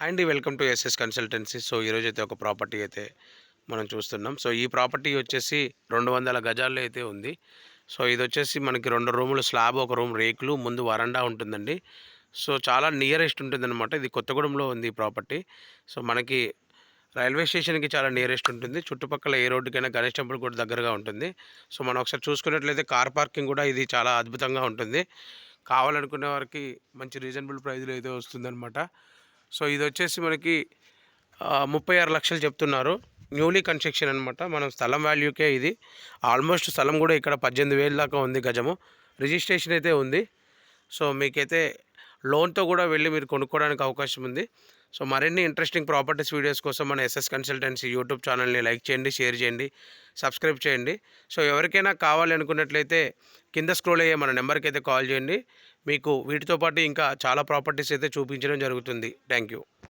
Hi అండి. Welcome to SS consultancy. So ఈరోజు అయితే ఒక ప్రాపర్టీ అయితే మనం చూస్తున్నాం. సో ఈ ప్రాపర్టీ వచ్చేసి రెండు వందల గజాల్లో అయితే ఉంది. సో ఇది వచ్చేసి మనకి రెండు రూములు స్లాబ్ ఒక రూమ్ రేకులు ముందు వరండా ఉంటుందండి. సో చాలా నియరెస్ట్ ఉంటుందన్నమాట. ఇది కొత్తగూడెంలో ఉంది ఈ ప్రాపర్టీ. సో మనకి రైల్వే స్టేషన్కి చాలా నియరెస్ట్ ఉంటుంది. చుట్టుపక్కల ఏ రోడ్డుకైనా గణేష్ టెంపుల్ కూడా దగ్గరగా ఉంటుంది. సో మనం ఒకసారి చూసుకున్నట్లయితే కార్ పార్కింగ్ కూడా ఇది చాలా అద్భుతంగా ఉంటుంది. కావాలనుకునే వారికి మంచి రీజనబుల్ ప్రైజ్లో అయితే వస్తుందన్నమాట. సో ఇది వచ్చేసి మనకి ముప్పై ఆరు లక్షలు చెప్తున్నారు. న్యూలీ కన్స్ట్రక్షన్ అనమాట మనం స్థలం వాల్యూకే ఇది. ఆల్మోస్ట్ స్థలం కూడా ఇక్కడ పద్దెనిమిది వేలు దాకా ఉంది గజము. రిజిస్ట్రేషన్ అయితే ఉంది. సో మీకైతే లోన్తో కూడా వెళ్ళి మీరు కొనుక్కోవడానికి అవకాశం ఉంది. సో మరిన్ని ఇంట్రెస్టింగ్ ప్రాపర్టీస్ వీడియోస్ కోసం మన ఎస్ఎస్ కన్సల్టెన్సీ యూట్యూబ్ ఛానల్ని లైక్ చేయండి షేర్ చేయండి సబ్స్క్రైబ్ చేయండి. సో ఎవరికైనా కావాలి అనుకున్నట్లయితే కింద స్క్రోల్ అయ్యే మన నెంబర్కి అయితే కాల్ చేయండి. మీకు వీటితో పాటు ఇంకా చాలా ప్రాపర్టీస్ అయితే చూపించడం జరుగుతుంది. Thank you